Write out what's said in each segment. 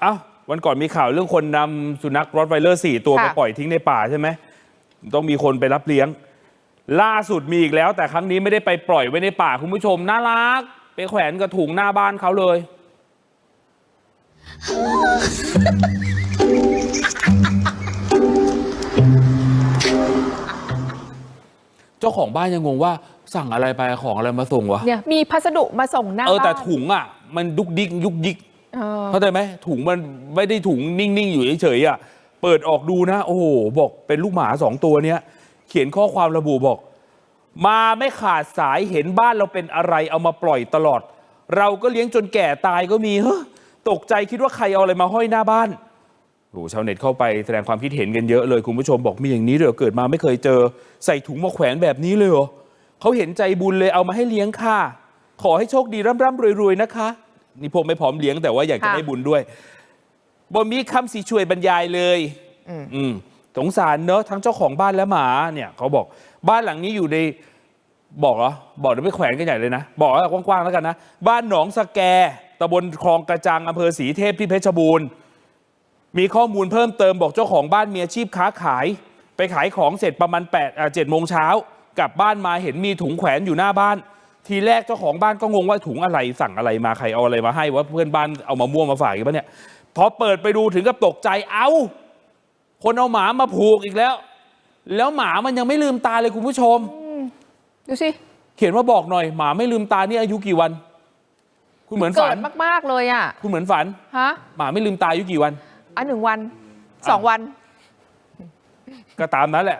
เอ้าวันก่อนมีข่าวเรื่องคนนำสุนัขรอตไวเลอร์สี่ตัวค่ะไปปล่อยทิ้งในป่าใช่ไหมต้องมีคนไปรับเลี้ยง ล่าสุดมีอีกแล้ว แต่ครั้งนี้ไม่ได้ไปปล่อยไว้ในป่าคุณผู้ชมน่ารัก ไปแขวนกระถุงหน้าบ้านเขาเลยเจ้าของบ้านยังงงว่าสั่งอะไรไปของอะไรมาส่งวะเนี่ยมีพัสดุมาส่งหน้าเออแต่บ้านถุงอะ มันดุกดิกยุกยิก เข้าใจไหมถุงมันไม่ได้ถุงนิ่ง ๆ อยู่เฉยๆอะเปิดออกดูนะ โอ้โหบอกเป็นลูกหมาสองตัวเนี้ย เขียนข้อความระบุบอก มาไม่ขาดสายเห็นบ้านเราเป็นอะไรเอามาปล่อยตลอด เราก็เลี้ยงจนแก่ตายก็มีเฮ้อตกใจคิดว่าใครเอาอะไรมาห้อยหน้าบ้านโอ้ชาวเน็ตเข้าไปแสดงความคิดเห็นกันเยอะเลยคุณผู้ชมบอกมีอย่างนี้เลยเหรอเกิดมาไม่เคยเจอ ใส่ถุงมาแขวนแบบนี้เลยเหรอเขาเห็นใจบุญเลยเอามาให้เลี้ยงค่ะ ขอให้โชคดีร่ำๆรวยๆนะคะ นี่ผมไม่พร้อมเลี้ยงแต่ว่าอยากจะค่ะ ได้บุญด้วยบ่มีคำสีช่วยบรรยายเลยอืมอืมสงสารเนอะทั้งเจ้าของบ้านและหมาเนี่ยเขาบอกบ้านหลังนี้อยู่ในบอกเหรอบอกเดี๋ยวไปแขวนกันใหญ่เลยนะ บอกว่ากว้างๆแล้วกันนะ บ้านหนองสแกตำบลคลองกระจังอำเภอศรีเทพที่เพชรบูรณ์ มีข้อมูลเพิ่มเติมบอกเจ้าของบ้านมีอาชีพค้าขาย ไปขายของเสร็จประมาณ8ปดเจ็ดโมงเช้ากลับบ้านมาเห็นมีถุงแขวนอยู่หน้าบ้าน ทีแรกเจ้าของบ้านก็งงว่าถุงอะไรสั่งอะไรมาใครเอาอะไรมาให้ว่าเพื่อนบ้านเอามาม่วงมาฝากอีกปะเนี่ยพอเปิดไปดูถึงกับตกใจเอาคนเอาหมามาผูกอีกแล้ว แล้วหมามันยังไม่ลืมตาเลยคุณผู้ชมดูสิเขียนว่าบอกหน่อยหมาไม่ลืมตานี่อายุกี่วัน คุณเหมือนเกิฝัดนมาก ๆ เลยอะ คุณเหมือนฝันฮะหมาไม่ลืมตาอายุกี่วันอันหนึ่งวันสองวัน ก็ตามนั้นแหละ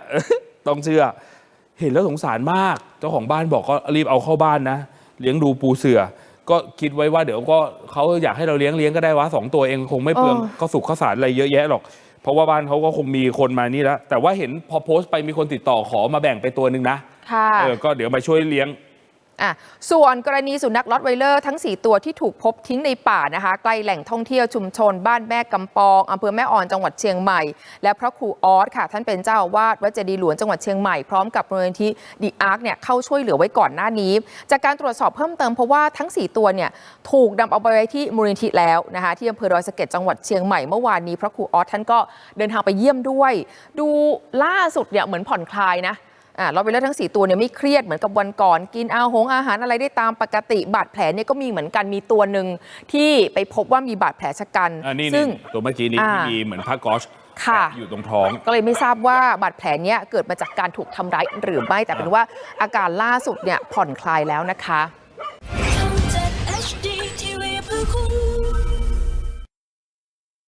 ต้องเชื่อ เห็นแล้วสงสารมาก เจ้าของบ้านบอกก็รีบเอาเข้าบ้านนะ เลี้ยงดูปูเสือ ก็คิดไว้ว่าเดี๋ยวก็เขาอยากให้เราเลี้ยงเลี้ยงก็ได้วะสองตัวเองคงไม่เปลืองเออก็สุขข้าวสารอะไรเยอะแยะหรอก เพราะว่าบ้านเขาก็คงมีคนมานี่แล้วแต่ว่าเห็นพอโพสต์ไปมีคนติดต่อขอมาแบ่งไปตัวหนึ่งนะค่ะเออก็เดี๋ยวมาช่วยเลี้ยง อะส่วนกรณีสุนัขลอตไวเลอร์ทั้ง 4 ตัวที่ถูกพบทิ้งในป่านะคะใกล้แหล่งท่องเที่ยวชุมชน บ้านแม่กำปองอำเภอแม่อ่อนจังหวัดเชียงใหม่ และพระครูออสค่ะ ท่านเป็นเจ้าอาวาสวัดเจดีย์หลวงจังหวัดเชียงใหม่พร้อมกับมูลนิธิดีอาร์คเนี่ยเข้าช่วยเหลือไว้ก่อนหน้านี้ จากการตรวจสอบเพิ่มเติมเพราะว่าทั้ง 4 ตัวเนี่ยถูกนำเอาไปไว้ที่มูลนิธิแล้วนะคะที่อำเภอดอยสะเก็ดจังหวัดเชียงใหม่เมื่อวานนี้พระครูออสท่านก็เดินทางไปเยี่ยมด้วย ดูล่าสุดเนี่ยเหมือนผ่อนคลายนะ อ่าเราไปเลือกทั้ง 4 ตัวเนี่ยไม่เครียดเหมือนกับวันก่อน กินอาหงอาหารอะไรได้ตามปกติ บาดแผลเนี่ยก็มีเหมือนกันมีตัวหนึ่งที่ไปพบว่ามีบาดแผลชะกันอันนี้ซึ่งนี่ตัวเมื่อกี้นี้อ่าที่มีเหมือนผ้าก๊อชค่ะแปะอยู่ตรงท้อง ก็เลยไม่ทราบว่าบาดแผลเนี้ยเกิดมาจากการถูกทำร้ายหรือไม่แต่เป็นว่าอาการล่าสุดเนี่ยผ่อนคลายแล้วนะคะ